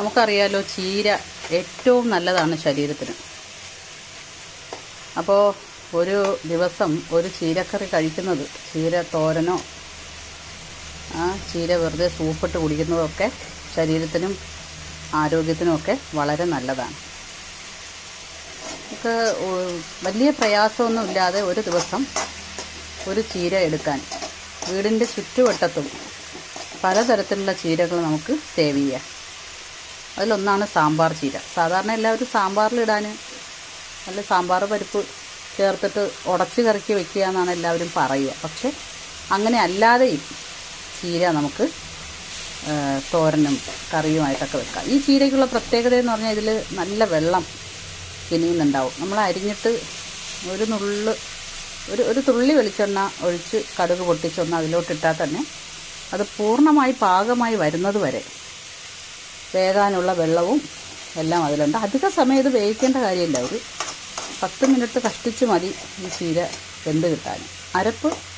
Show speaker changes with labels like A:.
A: നമുക്കറിയാലോ ചീര ഏറ്റവും നല്ലതാണ് ശരീരത്തിന്. അപ്പോൾ ഒരു ദിവസം ഒരു ചീരക്കറി കഴിക്കുന്നത് ചീര തോരനോ ആ ചീര വെറുതെ സൂപ്പിട്ട് കുടിക്കുന്നതൊക്കെ ശരീരത്തിനും ആരോഗ്യത്തിനുമൊക്കെ വളരെ നല്ലതാണ്. നമുക്ക് വലിയ പ്രയാസമൊന്നും ഇല്ലാതെ ഒരു ദിവസം ഒരു ചീര എടുക്കാൻ വീടിന്റെ ചുറ്റുവട്ടത്തും പലതരത്തിലുള്ള ചീരകൾ നമുക്ക് സേവ് ചെയ്യാം. അതിലൊന്നാണ് സാമ്പാർ ചീര. സാധാരണ എല്ലാവരും സാമ്പാറിലിടാൻ നല്ല സാമ്പാർ പരിപ്പ് ചേർത്തിട്ട് ഉടച്ച് കറക്കി വെക്കുക എന്നാണ് എല്ലാവരും പറയുക. പക്ഷെ അങ്ങനെ അല്ലാതെയും ചീര നമുക്ക് തോരനും കറിയുമായിട്ടൊക്കെ വെക്കാം. ഈ ചീരയ്ക്കുള്ള പ്രത്യേകത എന്ന് പറഞ്ഞാൽ ഇതിൽ നല്ല വെള്ളം ഇനിയുന്നുണ്ടാവും. നമ്മൾ അരിഞ്ഞിട്ട് ഒരു നുള്ള് ഒരു ഒരു തുള്ളി വെളിച്ചെണ്ണ ഒഴിച്ച് കടുക് പൊട്ടിച്ചൊന്ന് അതിലോട്ടിട്ടാൽ തന്നെ അത് പൂർണമായി പാകമായി വരുന്നത് വരെ വേകാനുള്ള വെള്ളവും എല്ലാം അതിലുണ്ട്. അധിക സമയം ഇത് വേവിക്കേണ്ട കാര്യമില്ല. ഒരു പത്ത് മിനിറ്റ് കഷ്ടിച്ച് മതി ഈ ചീര വെന്ത് കിട്ടാൻ. അരപ്പ്